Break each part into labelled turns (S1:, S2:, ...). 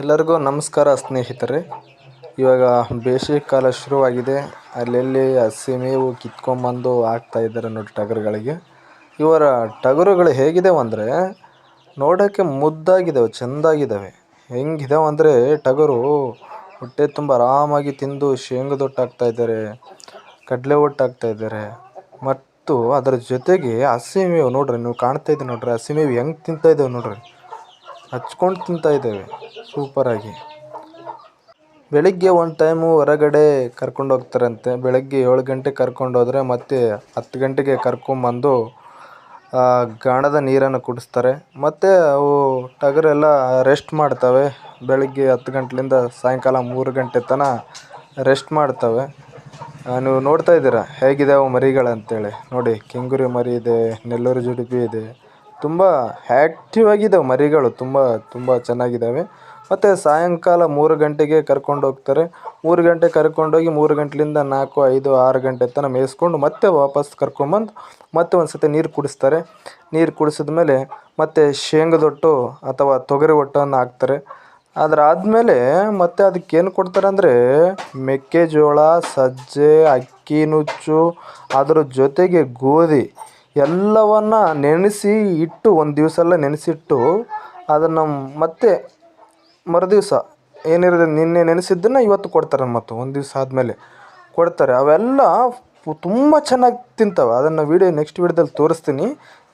S1: ಎಲ್ಲರಿಗೂ ನಮಸ್ಕಾರ ಸ್ನೇಹಿತರೆ. ಇವಾಗ ಬೇಸಿಗೆ ಕಾಲ ಶುರುವಾಗಿದೆ. ಅಲ್ಲೆಲ್ಲಿ ಹಸಿ ಮೇವು ಕಿತ್ಕೊಂಬಂದು ಹಾಕ್ತಾ ಇದ್ದಾರೆ ನೋಡಿ ಟಗರುಗಳಿಗೆ. ಇವರ ಟಗರುಗಳು ಹೇಗಿದಾವೆ ಅಂದರೆ ನೋಡೋಕ್ಕೆ ಮುದ್ದಾಗಿದ್ದಾವೆ ಚೆಂದಾಗಿದ್ದಾವೆ ಹೆಂಗಿದಾವೆ ಅಂದರೆ ಟಗರು ಹೊಟ್ಟೆ ತುಂಬ ಆರಾಮಾಗಿ ತಿಂದು ಶೇಂಗದ ಹೊಟ್ಟು ಹಾಕ್ತಾ ಇದ್ದಾರೆ, ಕಡಲೆ ಹೊಟ್ಟು ಹಾಕ್ತಾ ಇದ್ದಾರೆ. ಮತ್ತು ಅದರ ಜೊತೆಗೆ ಹಸಿ ಮೇವು ನೋಡ್ರಿ, ನೀವು ಕಾಣ್ತಾ ಇದೆ ನೋಡಿರಿ, ಹಸಿ ಮೇವು ಹೆಂಗೆ ತಿಂತಾ ಇದ್ದಾವೆ ನೋಡಿರಿ. ಹಚ್ಕೊಂಡು ತಿಂತಾಯಿದ್ದೇವೆ ಸೂಪರಾಗಿ ಬೆಳಿಗ್ಗೆ ಒಂದು ಟೈಮು ಹೊರಗಡೆ ಕರ್ಕೊಂಡು ಹೋಗ್ತಾರಂತೆ. ಬೆಳಗ್ಗೆ ಏಳು ಗಂಟೆಗೆ ಕರ್ಕೊಂಡು ಹೋದರೆ ಮತ್ತೆ ಹತ್ತು ಗಂಟೆಗೆ ಕರ್ಕೊಂಬಂದು ಗಾಣದ ನೀರನ್ನು ಕುಡಿಸ್ತಾರೆ. ಮತ್ತು ಅವು ಟಗರೆಲ್ಲ ರೆಸ್ಟ್ ಮಾಡ್ತವೆ. ಬೆಳಗ್ಗೆ ಹತ್ತು ಗಂಟೆಲಿಂದ ಸಾಯಂಕಾಲ ಮೂರು ಗಂಟೆ ತನಕ ರೆಸ್ಟ್ ಮಾಡ್ತವೆ. ನೀವು ನೋಡ್ತಾ ಇದ್ದೀರಾ? ಹೇಗಿದಾವೆ ಮರಿಗಳು ಅಂತೇಳಿ ನೋಡಿ, ಕೆಂಗುರಿ ಮರಿ ಇದೆ, ನೆಲ್ಲೂರು ಜುಡುಪಿ ಇದೆ ತುಂಬ ಆ್ಯಕ್ಟಿವ್ ಆಗಿದ್ದಾವೆ ಮರಿಗಳು. ತುಂಬ ತುಂಬ ಚೆನ್ನಾಗಿದ್ದಾವೆ. ಮತ್ತು ಸಾಯಂಕಾಲ ಮೂರು ಗಂಟೆಗೆ ಕರ್ಕೊಂಡು ಹೋಗ್ತಾರೆ. ಮೂರು ಗಂಟೆಗೆ ಕರ್ಕೊಂಡೋಗಿ ಮೂರು ಗಂಟೆಲಿಂದ ನಾಲ್ಕು, ಐದು, ಆರು ಗಂಟೆ ತನಕ ಮೇಯಿಸ್ಕೊಂಡು ಮತ್ತೆ ವಾಪಸ್ ಕರ್ಕೊಂಬಂದು ಮತ್ತೆ ಒಂದು ಸತಿ ನೀರು ಕುಡಿಸ್ತಾರೆ. ನೀರು ಕುಡಿಸಿದ ಮೇಲೆ ಮತ್ತೆ ಶೇಂಗದೊಟ್ಟು ಅಥವಾ ತೊಗರಿ ಹೊಟ್ಟನ್ನು ಹಾಕ್ತಾರೆ. ಅದಾದ್ಮೇಲೆ ಮತ್ತೆ ಅದಕ್ಕೆ ಏನು ಕೊಡ್ತಾರೆ ಅಂದರೆ ಮೆಕ್ಕೆಜೋಳ, ಸಜ್ಜೆ, ಅಕ್ಕಿ ನುಚ್ಚು, ಅದರ ಜೊತೆಗೆ ಗೋಧಿ. ಎಲ್ಲವನ್ನು ನೆನೆಸಿ ಇಟ್ಟು, ಒಂದು ದಿವಸ ಎಲ್ಲ ನೆನೆಸಿಟ್ಟು ಅದನ್ನು ಮತ್ತೆ ಮರುದಿವಸ ಏನಿರೋದು ನಿನ್ನೆ ನೆನೆಸಿದ್ದನ್ನು ಇವತ್ತು ಕೊಡ್ತಾರೆ ಮತ್ತು, ಒಂದು ದಿವಸ ಆದಮೇಲೆ ಕೊಡ್ತಾರೆ. ಅವೆಲ್ಲ ತುಂಬ ಚೆನ್ನಾಗಿ ತಿಂತಾವೆ. ಅದನ್ನು ವೀಡಿಯೋ ನೆಕ್ಸ್ಟ್ ವೀಡಿಯೋದಲ್ಲಿ ತೋರಿಸ್ತೀನಿ.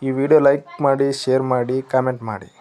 S1: ಈ ವಿಡಿಯೋ ಲೈಕ್ ಮಾಡಿ ಶೇರ್ ಮಾಡಿ ಕಾಮೆಂಟ್ ಮಾಡಿ.